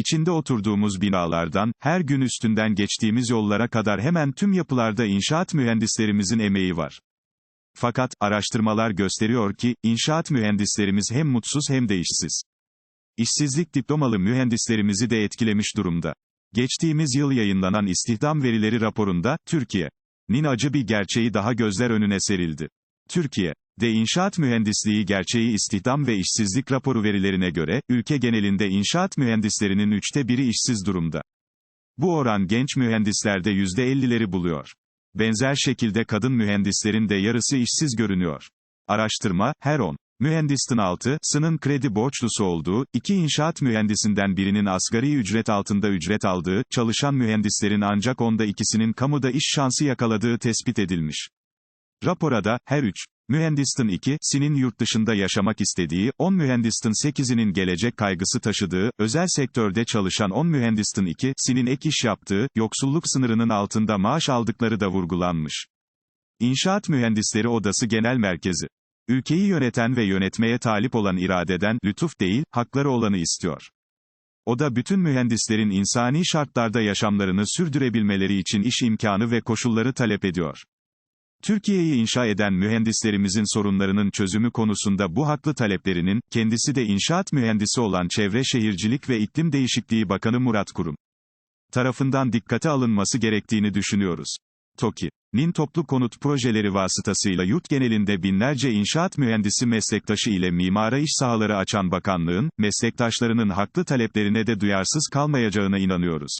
İçinde oturduğumuz binalardan, her gün üstünden geçtiğimiz yollara kadar hemen tüm yapılarda inşaat mühendislerimizin emeği var. Fakat, araştırmalar gösteriyor ki, inşaat mühendislerimiz hem mutsuz hem de işsiz. İşsizlik diplomalı mühendislerimizi de etkilemiş durumda. Geçtiğimiz yıl yayınlanan istihdam verileri raporunda, Türkiye'nin acı bir gerçeği daha gözler önüne serildi. Türkiye, de inşaat mühendisliği gerçeği istihdam ve işsizlik raporu verilerine göre, ülke genelinde inşaat mühendislerinin üçte biri işsiz durumda. Bu oran genç mühendislerde %50'leri buluyor. Benzer şekilde kadın mühendislerin de yarısı işsiz görünüyor. Araştırma, her 10 mühendistin altısının kredi borçlusu olduğu, iki inşaat mühendisinden birinin asgari ücret altında ücret aldığı, çalışan mühendislerin ancak onda ikisinin kamuda iş şansı yakaladığı tespit edilmiş. Rapora da, her üç mühendistin ikisinin yurt dışında yaşamak istediği, 10 mühendistin 8'inin gelecek kaygısı taşıdığı, özel sektörde çalışan 10 mühendistin ikisinin ek iş yaptığı, yoksulluk sınırının altında maaş aldıkları da vurgulanmış. İnşaat Mühendisleri Odası Genel Merkezi. Ülkeyi yöneten ve yönetmeye talip olan iradeden, lütuf değil, hakları olanı istiyor. O da bütün mühendislerin insani şartlarda yaşamlarını sürdürebilmeleri için iş imkanı ve koşulları talep ediyor. Türkiye'yi inşa eden mühendislerimizin sorunlarının çözümü konusunda bu haklı taleplerinin, kendisi de inşaat mühendisi olan Çevre Şehircilik ve İklim Değişikliği Bakanı Murat Kurum tarafından dikkate alınması gerektiğini düşünüyoruz. TOKİ'nin toplu konut projeleri vasıtasıyla yurt genelinde binlerce inşaat mühendisi meslektaşı ile mimara iş sahaları açan bakanlığın, meslektaşlarının haklı taleplerine de duyarsız kalmayacağına inanıyoruz.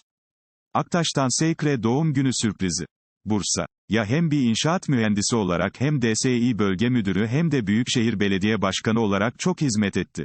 Aktaş'tan Seykre doğum günü sürprizi. Bursa. Ya hem bir inşaat mühendisi olarak hem DSİ bölge müdürü hem de Büyükşehir Belediye Başkanı olarak çok hizmet etti.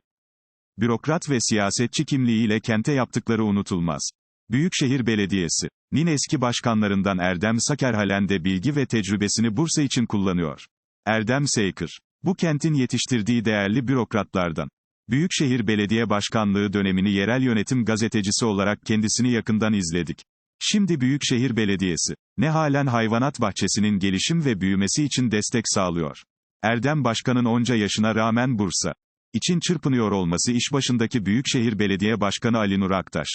Bürokrat ve siyasetçi kimliğiyle kente yaptıkları unutulmaz. Büyükşehir Belediyesi, nin eski başkanlarından Erdem Sakerhalen de bilgi ve tecrübesini Bursa için kullanıyor. Erdem Seykır, bu kentin yetiştirdiği değerli bürokratlardan. Büyükşehir Belediye Başkanlığı dönemini yerel yönetim gazetecisi olarak kendisini yakından izledik. Şimdi Büyükşehir Belediyesi, ne halen hayvanat bahçesinin gelişim ve büyümesi için destek sağlıyor. Erdem Başkan'ın onca yaşına rağmen Bursa için çırpınıyor olması iş başındaki Büyükşehir Belediye Başkanı Ali Nur Aktaş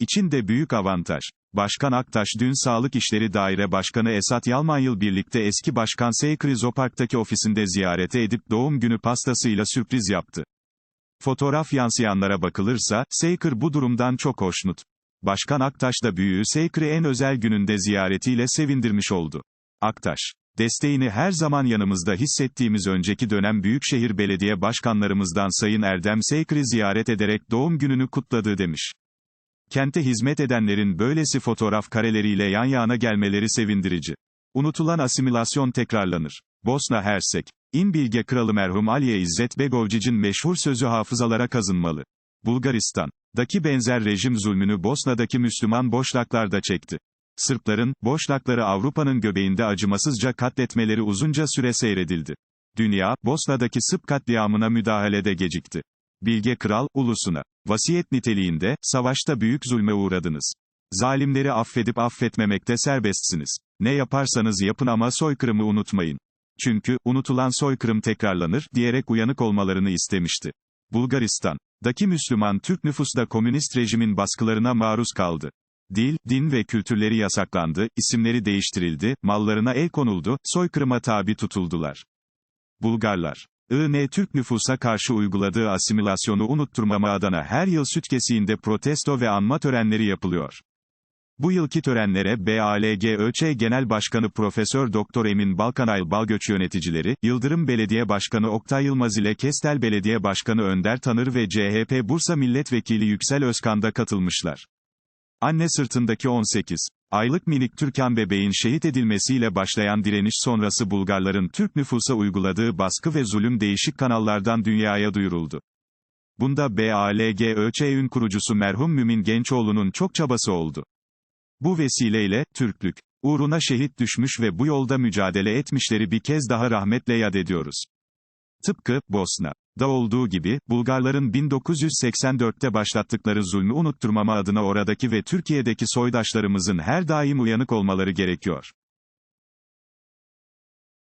için de büyük avantaj. Başkan Aktaş dün Sağlık İşleri Daire Başkanı Esat Yalmanyıl birlikte eski Başkan Sey Krizopark'taki ofisinde ziyarete edip doğum günü pastasıyla sürpriz yaptı. Fotoğraf yansıyanlara bakılırsa, Seyker bu durumdan çok hoşnut. Başkan Aktaş da büyüğü Seyker'i en özel gününde ziyaretiyle sevindirmiş oldu. Aktaş, desteğini her zaman yanımızda hissettiğimiz önceki dönem Büyükşehir Belediye Başkanlarımızdan Sayın Erdem Seyker'i ziyaret ederek doğum gününü kutladı demiş. Kente hizmet edenlerin böylesi fotoğraf kareleriyle yan yana gelmeleri sevindirici. Unutulan asimilasyon tekrarlanır. Bosna Hersek. İn Bilge Kralı merhum Aliye İzzet Begovcic'in meşhur sözü hafızalara kazınmalı. Bulgaristan. Daki benzer rejim zulmünü Bosna'daki Müslüman boşlaklar da çekti. Sırpların, boşlakları Avrupa'nın göbeğinde acımasızca katletmeleri uzunca süre seyredildi. Dünya, Bosna'daki Sırp katliamına müdahalede gecikti. Bilge Kral, ulusuna, vasiyet niteliğinde, savaşta büyük zulme uğradınız. Zalimleri affedip affetmemekte serbestsiniz. Ne yaparsanız yapın ama soykırımı unutmayın. Çünkü, unutulan soykırım tekrarlanır, diyerek uyanık olmalarını istemişti. Bulgaristan, daki Müslüman Türk nüfus da komünist rejimin baskılarına maruz kaldı. Dil, din ve kültürleri yasaklandı, isimleri değiştirildi, mallarına el konuldu, soykırıma tabi tutuldular. Bulgarlar IN Türk nüfusa karşı uyguladığı asimilasyonu unutturmama adına her yıl süt kesiğinde protesto ve anma törenleri yapılıyor. Bu yılki törenlere BALGÖÇ Genel Başkanı Profesör Doktor Emin Balkanayl Balgöç yöneticileri, Yıldırım Belediye Başkanı Oktay Yılmaz ile Kestel Belediye Başkanı Önder Tanır ve CHP Bursa Milletvekili Yüksel Özkan da katılmışlar. Anne sırtındaki 18 aylık minik Türkan bebeğin şehit edilmesiyle başlayan direniş sonrası Bulgarların Türk nüfusa uyguladığı baskı ve zulüm değişik kanallardan dünyaya duyuruldu. Bunda BALGÖÇ'ün kurucusu merhum Mümin Gençoğlu'nun çok çabası oldu. Bu vesileyle, Türklük, uğruna şehit düşmüş ve bu yolda mücadele etmişleri bir kez daha rahmetle yad ediyoruz. Tıpkı, Bosna da olduğu gibi, Bulgarların 1984'te başlattıkları zulmü unutturmama adına oradaki ve Türkiye'deki soydaşlarımızın her daim uyanık olmaları gerekiyor.